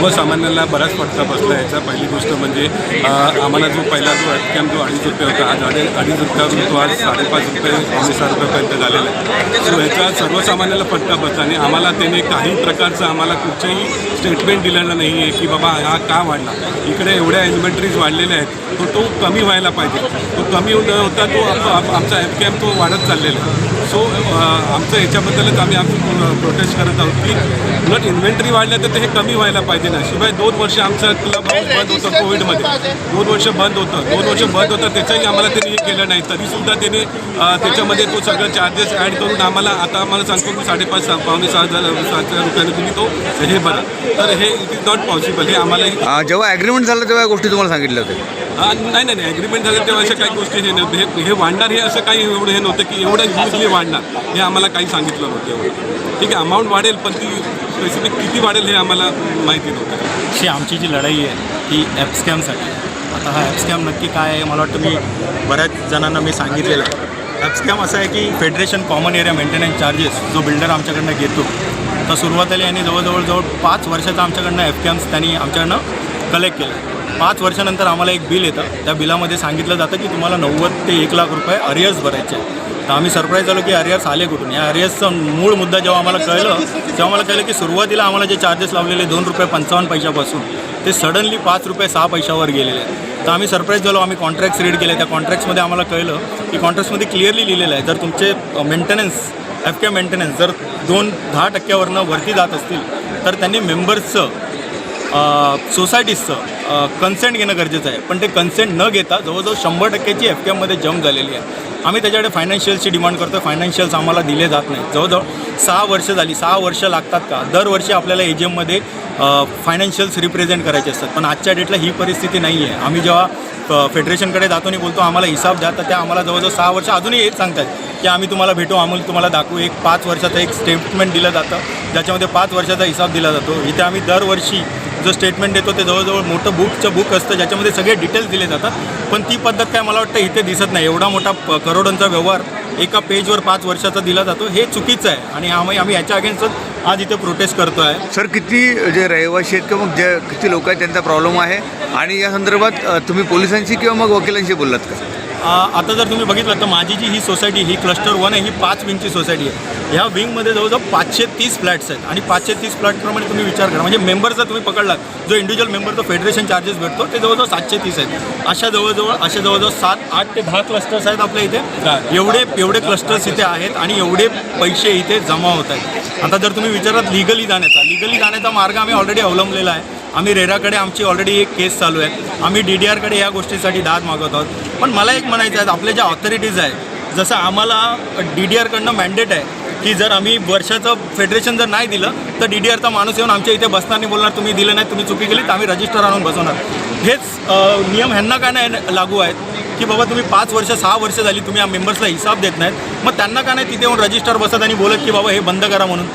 सर्वसामान्यांना बराच फटका बसला याचा पहिली गोष्ट म्हणजे आम्हाला जो पहिला जो कॅम्प जो अडीच रुपये होता आज अडीच अडीच रुपया तो आज साडेपाच रुपये पावणे सहा रुपयापर्यंत झालेला आहे. सो याचा सर्वसामान्याला फटका बसला आणि आम्हाला त्याने काही प्रकारचं आम्हाला कुठचंही स्टेटमेंट दिलेलं नाही आहे की बाबा हा का वाढला. इकडे एवढ्या इन्व्हेंटरीज वाढलेल्या आहेत तो तो कमी व्हायला पाहिजे. तो कमी न होता तो आप- आमचा एफ कॅम्प तो वाढत चाललेला आहे. सो आमचं याच्याबद्दलच आम्ही आमचं प्रोटेस्ट करत आहोत की उलट इन्व्हेंटरी वाढल्या तर ते हे कमी व्हायला पाहिजे ना. शिवाय दोन वर्ष आमचं क्लब हाऊस बंद होतं कोविडमध्ये दोन वर्ष बंद होतं. दोन वर्ष बंद होतं. त्याच्याही आम्हाला त्यांनी हे केलं नाही. तरीसुद्धा त्याने त्याच्यामध्ये तो सगळं चार्जेस ॲड करून आम्हाला आता आम्हाला सांगतो की साडेपाच सहा पावणे सहा हजार सात हजार रुपयाने तुम्ही तो हे भरा. तर हे इट इज नॉट पॉसिबल हे आम्हाला जेव्हा ॲग्रीमेंट झालं तेव्हा या गोष्टी तुम्हाला सांगितल्या होत्या. नाही नाही नाही. ॲग्रीमेंट झालं तेव्हा अशा काही गोष्टी हे नव्हते हे हे वाढणार हे असं काही एवढं हे नव्हतं की एवढं वाढणार हे आम्हाला काही सांगितलं नव्हतं एवढं. ठीक आहे अमाऊंट वाढेल पण ती स्पेसिफिक किती वाढेल हे आम्हाला माहिती नव्हतं. अशी आमची जी लढाई आहे ती ॲप स्कॅमसाठी आता हा ॲप स्कॅम नक्की काय आहे मला वाटतं मी बऱ्याच जणांना मी सांगितलेलं आहे. ॲप स्कॅम असं आहे की federation common area maintenance charges जो बिल्डर आमच्याकडनं घेतो तर सुरुवातीला यांनी जवळजवळ जवळ पाच वर्षाचा आमच्याकडनं ॲप स्कॅम्स त्यांनी आमच्याकडनं कलेक्ट केलं. पाच वर्षानंतर आम्हाला एक बिल येतं. त्या बिलामध्ये सांगितलं जातं की तुम्हाला नव्वद ते एक लाख रुपये अरियर्स भरायचे तर आम्ही सरप्राईज झालो की अरियर्स आले कुठून? या अरियर्सचा मूळ मुद्दा जेव्हा आम्हाला कळलं तेव्हा आम्हाला कळलं की सुरुवातीला आम्हाला जे चार्जेस लावलेले दोन रुपये पंचावन्न पैशापासून ते सडनली पाच रुपये सहा पैशावर गेलेले आहेत. तर आम्ही सरप्राईज झालो आम्ही कॉन्ट्रॅक्ट्स रीड केले. त्या कॉन्ट्रॅक्ट्समध्ये आम्हाला कळलं की कॉन्ट्रॅक्ट्समध्ये क्लिअरली लिहिलेलं आहे. जर तुमचे मेंटेनन्स एफ के मेंटेनन्स जर दोन दहा टक्क्यावरनं वरती जात असतील तर त्यांनी मेंबर्सचं सोसायटीजचं कन्सेंट घेणं गरजेचं आहे. पण ते कन्सेंट न घेता जवळजवळ शंभर टक्क्याची एफ के एममध्ये जम्प झालेली आहे. आम्ही त्याच्याकडे फायनान्शियल्सची डिमांड करतो फायनान्शियल्स आम्हाला दिले जात नाही. जवळजवळ सहा वर्ष झाली. सहा वर्ष लागतात का? दरवर्षी आपल्याला ए जी एममध्ये फायनान्शियल्स रिप्रेझेंट करायचे असतात. पण आजच्या डेटला ही परिस्थिती नाही आहे आम्ही जेव्हा फेडरेशनकडे जातो आणि बोलतो आम्हाला हिसाब द्या तर त्या आम्हाला जवळजवळ सहा वर्ष अजूनही हेच सांगतात की आम्ही तुम्हाला भेटू. आम्ही तुम्हाला दाखवू. एक पाच वर्षाचं एक स्टेटमेंट दिलं जातं. ज्याच्यामध्ये पाच वर्षाचा हिसाब दिला जातो. इथे आम्ही दरवर्षी जो स्टेटमेंट देतो ते जवळजवळ मोठं बुकचं बुक असतं ज्याच्यामध्ये सगळे डिटेल्स दिले जातात. पण ती पद्धत काय मला वाटतं इथे दिसत नाही. एवढा मोठा करोडांचा व्यवहार एका पेजवर पाच वर्षाचा दिला जातो हे चुकीचं आहे. आणि आम्ही आम्ही याच्या अगेन्स्टच आज इथे प्रोटेस्ट करतो आहे सर किती जे रहिवासी आहेत किंवा मग जे किती लोक आहेत त्यांचा प्रॉब्लेम आहे? आणि या संदर्भात तुम्ही पोलिसांशी किंवा मग वकिलांशी बोललात का? आता जर तुम्ही बघितलं तर माझी जी ही सोसायटी ही क्लस्टर वन आहे ही पाच विंगची सोसायटी आहे. ह्या विंगमध्ये जवळजवळ पाचशे तीस फ्लॅट्स आहेत आणि पाचशे तीस फ्लॅटप्रमाणे तुम्ही विचार करा. म्हणजे मेंबर जर तुम्ही पकडलात जो इंडिव्हिज्युअल तो फेडरेशन चार्जेस भेटतो ते जवळजवळ सातशे तीस आहेत. अशा जवळजवळ अशा जवळजवळ सात आठ ते दहा क्लस्टर्स आहेत आपल्या इथे. एवढे एवढे क्लस्टर्स इथे आहेत आणि एवढे पैसे इथे जमा होत आहेत. आता जर तुम्ही विचारात लिगली जाण्याचा लिगली जाण्याचा मार्ग आम्ही ऑलरेडी अवलंबलेला आहे. आम्ही रेराकडे आमची ऑलरेडी एक केस चालू आहे. आम्ही डी डी आरकडे या गोष्टीसाठी दाद मागवत आहोत. पण मला एक म्हणायचं आहे आपल्या ज्या ऑथॉरिटीज आहेत जसं आम्हाला डी डी आरकडनं मॅन्डेट आहे की जर आम्ही वर्षाचं फेडरेशन जर नाही दिलं तर डी डी आरचा माणूस येऊन आमच्या इथे बसणार नाही बोलणार तुम्ही दिलं नाही तुम्ही चुकी केली तर आम्ही रजिस्टर आणून बसवणार. हेच नियम ह्यांना काय नाही लागू आहेत? की बाबा तुम्ही पाच वर्ष सहा वर्ष झाली तुम्ही या मेंबर्सला हिसाब देत नाहीत. मग त्यांना का नाही तिथे येऊन रजिस्टर बसत आणि बोलत की बाबा हे बंद करा म्हणून.